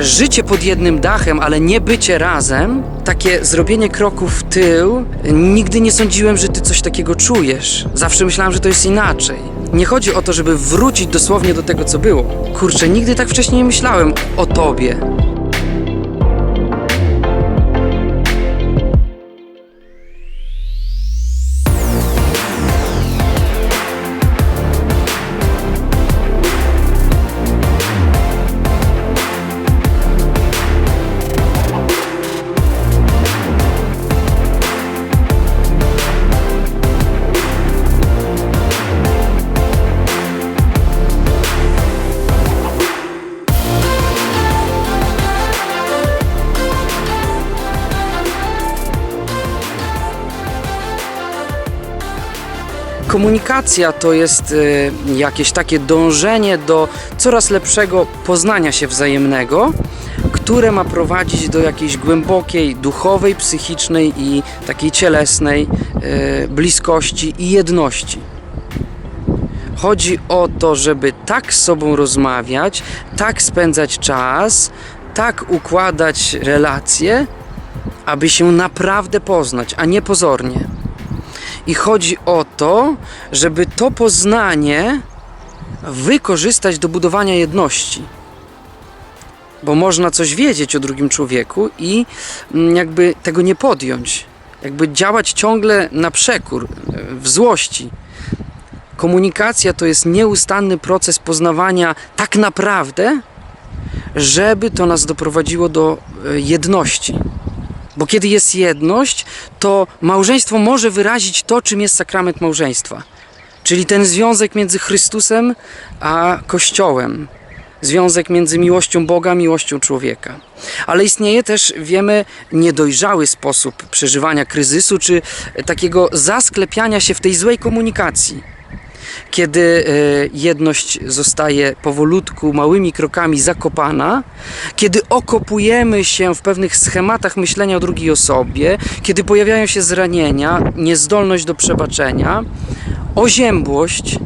życie pod jednym dachem, ale nie bycie razem, takie zrobienie kroku w tył, nigdy nie sądziłem, że ty coś takiego czujesz. Zawsze myślałem, że to jest inaczej. Nie chodzi o to, żeby wrócić dosłownie do tego, co było. Kurczę, nigdy tak wcześniej nie myślałem o tobie. Komunikacja to jest y, jakieś takie dążenie do coraz lepszego poznania się wzajemnego, które ma prowadzić do jakiejś głębokiej, duchowej, psychicznej i takiej cielesnej y, bliskości i jedności. Chodzi o to, żeby tak z sobą rozmawiać, tak spędzać czas, tak układać relacje, aby się naprawdę poznać, a nie pozornie. I chodzi o to, żeby to poznanie wykorzystać do budowania jedności. Bo można coś wiedzieć o drugim człowieku i mm, jakby tego nie podjąć. Jakby działać ciągle na przekór, e, w złości. Komunikacja to jest nieustanny proces poznawania tak naprawdę, żeby to nas doprowadziło do e, jedności. Bo kiedy jest jedność, to małżeństwo może wyrazić to, czym jest sakrament małżeństwa. Czyli ten związek między Chrystusem a Kościołem. Związek między miłością Boga, miłością człowieka. Ale istnieje też, wiemy, niedojrzały sposób przeżywania kryzysu, czy takiego zasklepiania się w tej złej komunikacji kiedy e, jedność zostaje powolutku, małymi krokami zakopana, kiedy okopujemy się w pewnych schematach myślenia o drugiej osobie, kiedy pojawiają się zranienia, niezdolność do przebaczenia, oziębłość,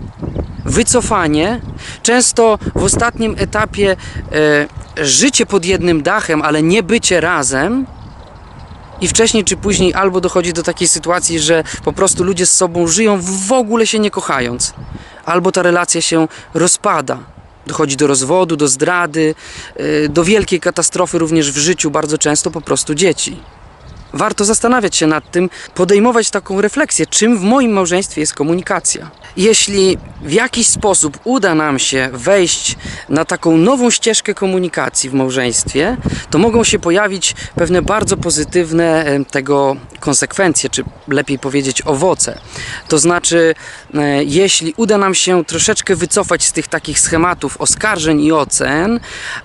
wycofanie, często w ostatnim etapie e, życie pod jednym dachem, ale nie bycie razem. I wcześniej czy później albo dochodzi do takiej sytuacji, że po prostu ludzie z sobą żyją w ogóle się nie kochając, albo ta relacja się rozpada. Dochodzi do rozwodu, do zdrady, yy, do wielkiej katastrofy również w życiu, bardzo często po prostu dzieci. Warto zastanawiać się nad tym, podejmować taką refleksję, czym w moim małżeństwie jest komunikacja. Jeśli w jakiś sposób uda nam się wejść na taką nową ścieżkę komunikacji w małżeństwie, to mogą się pojawić pewne bardzo pozytywne tego konsekwencje, czy lepiej powiedzieć owoce. To znaczy, e, jeśli uda nam się troszeczkę wycofać z tych takich schematów oskarżeń i ocen,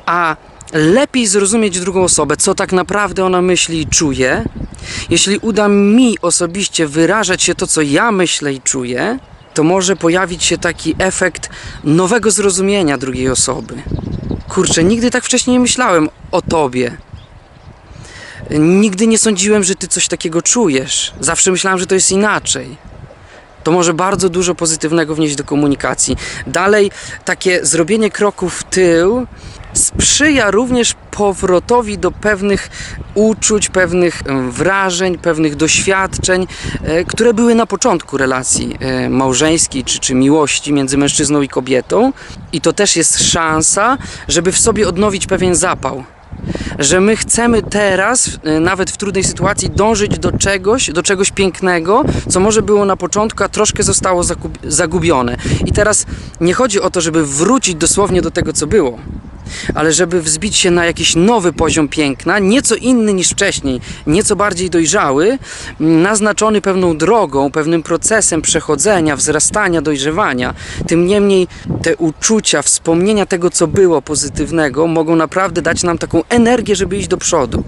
a lepiej zrozumieć drugą osobę, co tak naprawdę ona myśli i czuje, jeśli uda mi osobiście wyrażać się to, co ja myślę i czuję, to może pojawić się taki efekt nowego zrozumienia drugiej osoby. Kurczę, nigdy tak wcześniej nie myślałem o tobie. Nigdy nie sądziłem, że ty coś takiego czujesz. Zawsze myślałem, że to jest inaczej. To może bardzo dużo pozytywnego wnieść do komunikacji. Dalej, takie zrobienie kroku w tył sprzyja również powrotowi do pewnych uczuć, pewnych wrażeń, pewnych doświadczeń, e, które były na początku relacji e, małżeńskiej czy, czy miłości między mężczyzną i kobietą. I to też jest szansa, żeby w sobie odnowić pewien zapał że my chcemy teraz, e, nawet w trudnej sytuacji, dążyć do czegoś, do czegoś pięknego, co może było na początku, a troszkę zostało zagubione. I teraz nie chodzi o to, żeby wrócić dosłownie do tego, co było, ale żeby wzbić się na jakiś nowy poziom piękna, nieco inny niż wcześniej, nieco bardziej dojrzały, naznaczony pewną drogą, pewnym procesem przechodzenia, wzrastania, dojrzewania. Tym niemniej te uczucia, wspomnienia tego, co było pozytywnego, mogą naprawdę dać nam taką energię, żeby iść do przodu.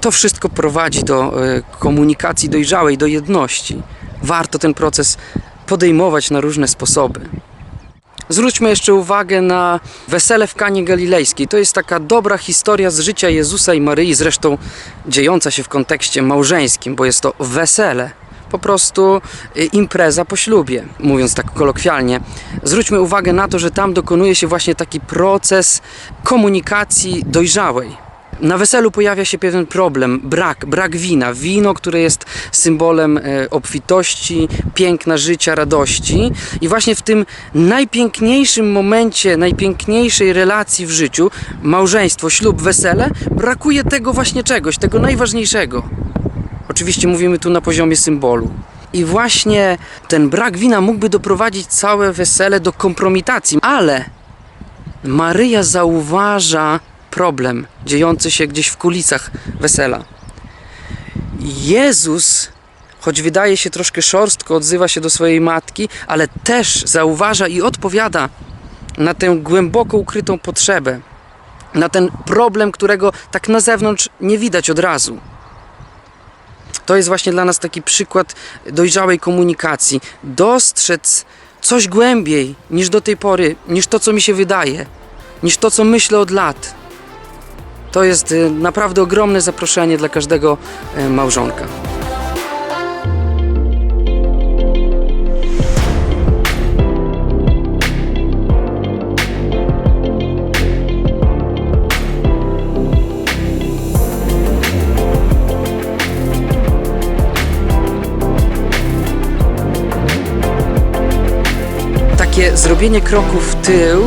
To wszystko prowadzi do e, komunikacji dojrzałej, do jedności. Warto ten proces podejmować na różne sposoby. Zwróćmy jeszcze uwagę na wesele w Kanie Galilejskiej. To jest taka dobra historia z życia Jezusa i Maryi, zresztą dziejąca się w kontekście małżeńskim, bo jest to wesele po prostu y, impreza po ślubie, mówiąc tak kolokwialnie. Zwróćmy uwagę na to, że tam dokonuje się właśnie taki proces komunikacji dojrzałej. Na weselu pojawia się pewien problem, brak, brak wina. Wino, które jest symbolem e, obfitości, piękna życia, radości. I właśnie w tym najpiękniejszym momencie, najpiękniejszej relacji w życiu, małżeństwo, ślub, wesele, brakuje tego właśnie czegoś, tego najważniejszego. Oczywiście mówimy tu na poziomie symbolu. I właśnie ten brak wina mógłby doprowadzić całe wesele do kompromitacji, ale Maryja zauważa problem dziejący się gdzieś w kulisach wesela. Jezus, choć wydaje się troszkę szorstko, odzywa się do swojej matki, ale też zauważa i odpowiada na tę głęboko ukrytą potrzebę, na ten problem, którego tak na zewnątrz nie widać od razu. To jest właśnie dla nas taki przykład dojrzałej komunikacji. Dostrzec coś głębiej niż do tej pory, niż to, co mi się wydaje, niż to, co myślę od lat. To jest y, naprawdę ogromne zaproszenie dla każdego y, małżonka. Zrobienie kroku w tył